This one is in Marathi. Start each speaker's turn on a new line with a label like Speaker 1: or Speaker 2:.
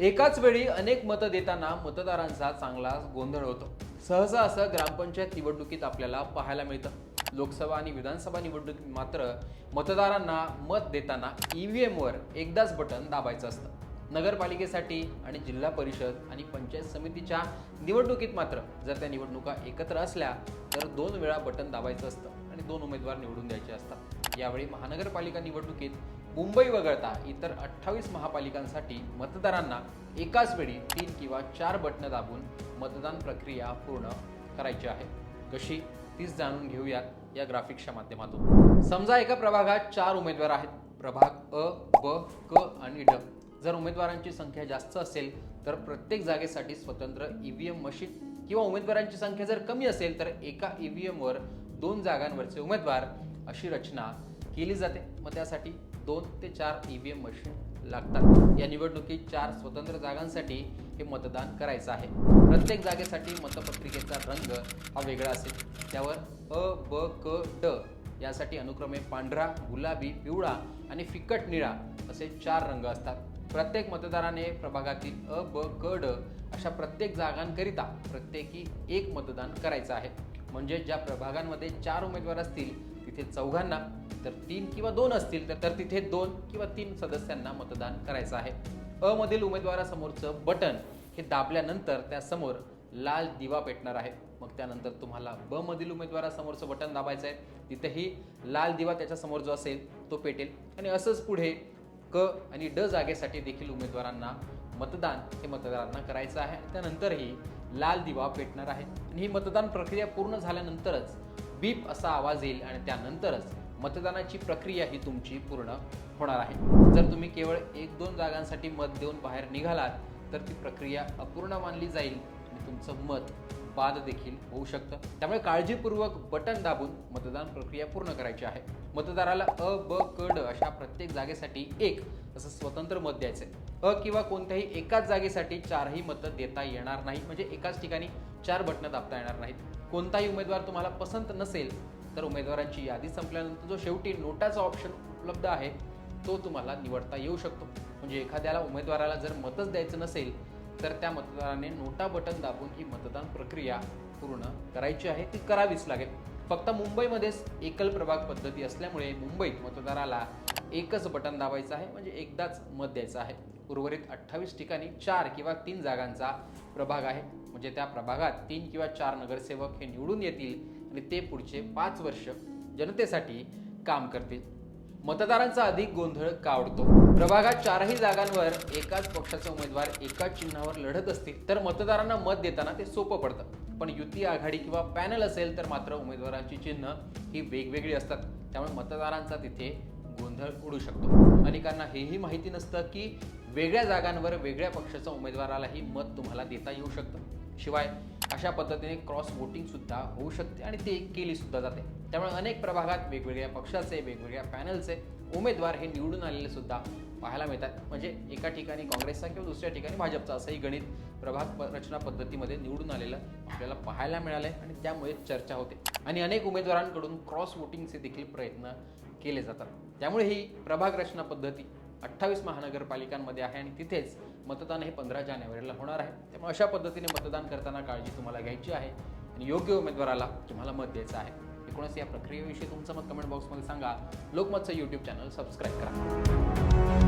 Speaker 1: एकाच वेळी अनेक मतं देताना मतदारांचा चांगला गोंधळ होतो. सहसा असं ग्रामपंचायत निवडणुकीत आपल्याला पाहायला मिळतं. लोकसभा आणि विधानसभा निवडणुकीत मात्र मतदारांना मत देताना ई व्ही एमवर एकदाच बटन दाबायचं असतं. नगरपालिकेसाठी आणि जिल्हा परिषद आणि पंचायत समितीच्या निवडणुकीत मात्र जर त्या निवडणुका एकत्र असल्या तर दोन वेळा बटन दाबायचं असतं आणि दोन उमेदवार निवडून द्यायचे असतात. यावेळी महानगरपालिका निवडणुकीत मुंबई वगळता इतर अठ्ठावीस महापालिकांसाठी मतदारांना एकाच वेळी तीन किंवा चार बटणं दाबून मतदान प्रक्रिया पूर्ण करायची आहे. कशी? तीच जाणून घेऊयात या ग्राफिक्सच्या माध्यमातून. समजा एका प्रभागात चार उमेदवार आहेत. प्रभाग अ ब क आणि ड. जर उमेदवारांची संख्या जास्त असेल तर प्रत्येक जागेसाठी स्वतंत्र ईव्हीएम मशीन किंवा उमेदवारांची संख्या जर कमी असेल तर एका ईव्हीएमवर दोन जागांवरचे उमेदवार अशी रचना केली जाते. मग त्यासाठी दोन ते चार ई व्ही एम मशीन लागतात. या निवडणुकीत चार स्वतंत्र जागांसाठी हे मतदान करायचं आहे. प्रत्येक जागेसाठी मतपत्रिकेचा रंग हा वेगळा असेल. त्यावर अ ब क ड यासाठी अनुक्रमे पांढरा गुलाबी पिवळा आणि फिकट निळा असे चार रंग असतात. प्रत्येक मतदाराने प्रभागातील अ ब क ड अशा प्रत्येक जागांकरिता प्रत्येकी एक मतदान करायचं आहे. म्हणजे ज्या प्रभागांमध्ये चार उमेदवार असतील तिथे चौघांना तर तीन किंवा दोन असतील तर तर तिथे दोन किंवा तीन सदस्यांना मतदान करायचं आहे. अमधील मधील उमेदवारासमोरचं बटन हे दाबल्यानंतर त्यासमोर लाल दिवा पेटणार आहे. मग त्यानंतर तुम्हाला ब मधील उमेदवारासमोरचं बटन दाबायचं आहे तिथेही लाल दिवा त्याच्यासमोर जो असेल तो पेटेल. आणि असंच पुढे क आणि ड जागेसाठी देखील उमेदवारांना मतदान हे मतदारांना करायचं आहे. त्यानंतरही लाल दिवा पेटणार आहे. आणि ही मतदान प्रक्रिया पूर्ण झाल्यानंतरच बीप असा आवाज येईल आणि त्यानंतरच मतदानाची प्रक्रिया ही तुमची पूर्ण होणार आहे. जर तुम्ही केवळ एक दोन जागांसाठी मत देऊन बाहेर निघालात तर ती प्रक्रिया अपूर्ण मानली जाईल आणि तुमचं मत बाद देखील होऊ शकतं. त्यामुळे काळजीपूर्वक बटन दाबून मतदान प्रक्रिया पूर्ण करायची आहे. मतदाराला अ ब क ड प्रत्येक जागेसाठी एक असं स्वतंत्र मत द्यायचं अ किंवा कोणत्याही एकाच जागेसाठी चारही मतं देता येणार नाही म्हणजे एकाच ठिकाणी चार बटणं दाबता येणार नाहीत. कोणताही उमेदवार तुम्हाला पसंत नसेल तर उमेदवारांची यादी संपल्यानंतर जो शेवटी नोटाचा ऑप्शन उपलब्ध आहे तो तुम्हाला निवडता येऊ शकतो. म्हणजे एखाद्याला उमेदवाराला जर मतच द्यायचं नसेल तर त्या मतदाराने नोटा बटन दाबून ही मतदान प्रक्रिया पूर्ण करायची आहे. ती करावीच लागेल. फक्त मुंबईमध्येच एकल प्रभाग पद्धती असल्यामुळे मुंबईत मतदाराला एकच बटन दाबायचं आहे म्हणजे एकदाच मत द्यायचं आहे. उर्वरित अठ्ठावीस ठिकाणी चार किंवा तीन जागांचा प्रभाग आहे. म्हणजे त्या प्रभागात तीन किंवा चार नगरसेवक हे निवडून येतील आणि ते पुढचे पाच वर्ष जनतेसाठी काम करतील. मतदारांचा अधिक गोंधळ कावडतो. प्रभागात चारही जागांवर एकाच पक्षाचे उमेदवार एकाच चिन्हावर लढत असतील तर मतदारांना मत देताना ते सोपं पडतं. पण युती आघाडी किंवा पॅनल असेल तर मात्र उमेदवारांची चिन्ह ही वेगवेगळी असतात. त्यामुळे मतदारांचा तिथे गोंधळ उडू शकतो. अनेकांना हेही माहिती नसतं की वेगळ्या जागांवर वेगळ्या पक्षाच्या उमेदवारालाही मत तुम्हाला देता येऊ शकतं. शिवाय अशा पद्धतीने क्रॉस वोटिंग सुद्धा होऊ शकते आणि ते केली सुद्धा जाते. त्यामुळे अनेक प्रभागात वेगवेगळ्या पक्षाचे वेगवेगळ्या पॅनलचे उमेदवार हे निवडून आलेले सुद्धा पाहायला मिळतात. म्हणजे एका ठिकाणी काँग्रेसचा किंवा दुसऱ्या ठिकाणी भाजपचा असंही गणित प्रभाग रचना पद्धतीमध्ये निवडून आलेलं आपल्याला पाहायला मिळालं आहे आणि त्यामुळे चर्चा होते. आणि अनेक उमेदवारांकडून क्रॉस वोटिंगचे देखील प्रयत्न केले जातात. त्यामुळे ही प्रभाग रचना पद्धती अठ्ठावीस महानगरपालिकांमध्ये आहे आणि तिथेच मतदान हे पंधरा जानेवारीला होणार आहे. त्यामुळे अशा पद्धतीने मतदान करताना काळजी तुम्हाला घ्यायची आहे आणि योग्य उमेदवाराला तुम्हाला मत द्यायचं आहे. एकूणच या प्रक्रियेविषयी तुमचं मत कमेंट बॉक्समध्ये सांगा. लोकमतचं यूट्यूब चॅनल सबस्क्राईब करा.